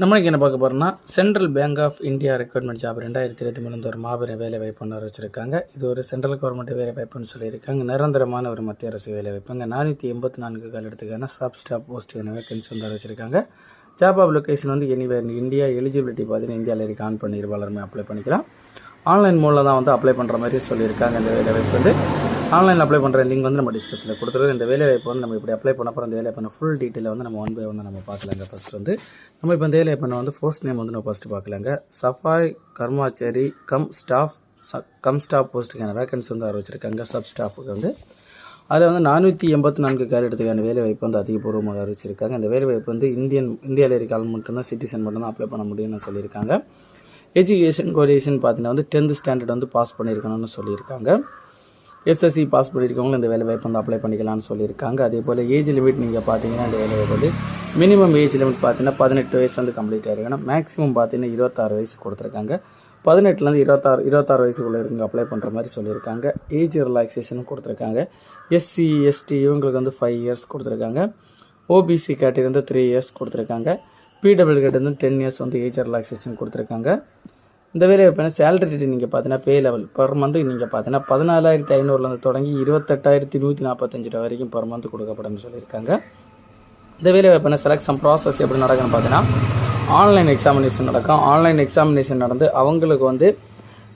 நம்மளுக்கு என்ன பார்க்க போகிறோம்னா Central Bank of India recruitment job ரெண்டாயிரத்தி இருபத்தி மூணு ஒரு மாபெரும் வேலை வாய்ப்புன்னு வச்சுருக்காங்க இது ஒரு சென்ட்ரல் கவர்மெண்ட் வேலை வாய்ப்புன்னு சொல்லியிருக்காங்க. நிரந்தரமான ஒரு மத்திய அரசு வேலை வாய்ப்புங்க. நானூற்றி எண்பத்தி நான்கு கால் எடுத்துக்கான சப் ஸ்டாப் போஸ்ட் வேக்கன்சி வந்து வச்சுருக்காங்க ஜாப் அப்ளிகேஷன் வந்து எனிவேர் இந்தியா எலிஜிபிலிட்டி பார்த்தீங்கன்னா இந்தியாவில் இருக்க. ஆன் பண்ணி எல்லாருமே அப்ளை பண்ணிக்கலாம். ஆன்லைன் மூலம் தான் வந்து அப்ளை பண்ணுற மாதிரி சொல்லியிருக்காங்க. இந்த வேலை வாய்ப்பு வந்து ஆன்லைனில் அப்ளை பண்ணுற லிங்க் வந்து நம்ம டிஸ்கிரிப்ஷனில் கொடுத்துருக்கோம். இந்த வேலை வாய்ப்பு வந்து நம்ம இப்படி அப்ளை பண்ண போகிற இந்த வேலை பண்ண ஃபுல் டீட்டெயில் வந்து நம்ம ஒன் பை ஒன் நம்ம பார்க்கலாங்க. ஃபஸ்ட் வந்து நம்ம இப்போ இந்த வேலை பண்ண வந்து ஃபர்ஸ்ட் நேம் வந்து நம்ம ஃபஸ்ட்டு பார்க்கலாங்க. Safai Karmachari cum staff cum staff போஸ்ட்டுக்கான vacancy வந்து அறிவிச்சிருக்காங்க. சப் ஸ்டாஃபுக்கு வந்து. அதில் வந்து நானூற்றி எண்பத்தி நான்கு கேரட்டுக்கான வேலை வாய்ப்பு வந்து அதிகபூர்வமாக அறிவிச்சிருக்காங்க. இந்த வேலை வாய்ப்பு வந்து இந்தியன் இந்தியாவில் இருக்கால் மட்டும்தான் சிட்டிசன் மட்டும்தான் அப்ளை பண்ண முடியும்னு சொல்லியிருக்காங்க. எஜுகேஷன் குவாலிஃபிகேஷன் பார்த்தீங்கன்னா வந்து டென்த் ஸ்டாண்டர்ட் வந்து பாஸ் பண்ணியிருக்கணும்னு சொல்லியிருக்காங்க. எஸ்எஸ்சி பாஸ் பண்ணியிருக்கவங்களும் இந்த வேலை வாய்ப்பு வந்து அப்ளை பண்ணிக்கலாம்னு சொல்லியிருக்காங்க. அதே போல் ஏஜ் லிமிட் நீங்கள் பார்த்தீங்கன்னா இந்த வேலை வாய்ப்பு வந்து மினிமம் ஏஜ் லிமிட் பார்த்தீங்கன்னா பதினெட்டு வயசு வந்து கம்ப்ளீட் ஆகிருக்கணும் மேக்ஸிமம் பார்த்தீங்கன்னா இருபத்தாறு வயசு கொடுத்துருக்காங்க. பதினெட்டுலேருந்து இருபத்தாறு இருபத்தாறு வயசுக்குள்ளே இருங்க அப்ளை பண்ணுற மாதிரி சொல்லியிருக்காங்க. ஏஜ் ரிலாக்ஸேஷனும் கொடுத்துருக்காங்க. எஸ்சி எஸ்டி இவங்களுக்கு வந்து ஃபைவ் இயர்ஸ் கொடுத்துருக்காங்க. ஓபிசி கேட்டகரி வந்து த்ரீ இயர்ஸ் கொடுத்துருக்காங்க. பிடபிள்யூ கேட்டு வந்து டென் இயர்ஸ் வந்து ஏஜ் ரிலாக்ஸேஷன் கொடுத்துருக்காங்க. இந்த வேலை பார்த்தீங்கன்னா சேலரி ரேட் நீங்கள் பார்த்தீங்கன்னா பே லெவல் பர் மந்த் நீங்கள் பார்த்தீங்கன்னா பதினாலாயிரத்தி ஐநூறுலேருந்து தொடங்கி இருபத்தெட்டாயிரத்தி நூற்றி நாற்பத்தஞ்சு ரூபா வரைக்கும் பர் மந்த் கொடுக்கப்படும் சொல்லியிருக்காங்க. இந்த வேலை பார்த்தீங்கன்னா செலக்ஷன் ப்ராசஸ் எப்படி நடக்குன்னு பார்த்தீங்கன்னா ஆன்லைன் எக்ஸாமினேஷன் நடக்கும். ஆன்லைன் எக்ஸாமினேஷன் நடந்து அவங்களுக்கு வந்து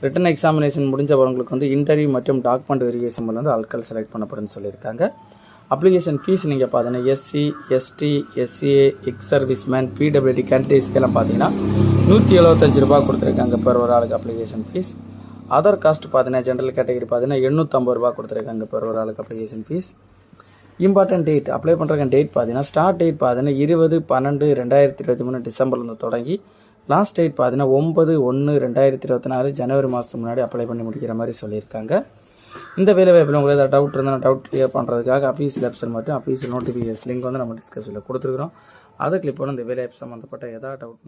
ரிட்டன் எக்ஸாமினேஷன் முடிஞ்சவங்களுக்கு வந்து இன்டர்வியூ மற்றும் டாக்குமெண்ட் வெரிஃபிகேஷன் வந்து ஆட்கள் செலக்ட் பண்ணப்படும்னு சொல்லியிருக்காங்க. அப்ளிகேஷன் ஃபீஸ் நீங்கள் பார்த்தீங்கன்னா SC ST SCA ex service man PWD கேண்டிடேட்ஸ்க்கெல்லாம் பார்த்தீங்கன்னா நூற்றி எழுபத்தஞ்சு ரூபா கொடுத்துருக்காங்க பெர் ஒரு ஆளுக்கு அப்ளிகேஷன் ஃபீஸ் அதர் காஸ்ட் பார்த்தீங்கன்னா ஜென்ரல் கேட்டகரி பார்த்தீங்கன்னா எண்ணூற்றம்பது ரூபா கொடுத்துருக்காங்க பெர் ஒரு ஆளுக்கு application fee important date apply பண்ணுறக்க date பார்த்தீங்கன்னா ஸ்டார்ட் டேட் பார்த்தீங்கன்னா இருபது பன்னெண்டு ரெண்டாயிரத்தி இருபத்தி மூணு டிசம்பர்லேருந்து தொடங்கி லாஸ்ட் டேட் பார்த்தீங்கன்னா ஒம்பது ஒன்று ரெண்டாயிரத்தி இருபத்தி நாலு ஜனவரி மாதத்துக்கு முன்னாடி அப்ளை பண்ணி முடிக்கிற மாதிரி சொல்லியிருக்காங்க. இந்த வேலை வாய்ப்பில் உங்களுக்கு ஏதாவது டவுட் இருந்தால் டவுட் கிளியர் பண்ணுறதுக்காக அஃபீஸ் வெப்சைட் மட்டும் அஃபீஸ் நோட்டிஃபிகேஷன் லிங்க் வந்து நம்ம டிஸ்கிரிப்ஷனில் கொடுத்துருக்குறோம். அதை கிளிக் பண்ணி இந்த வேலை வாய்ப்பு சம்மந்தப்பட்ட ஏதாவது டவுட்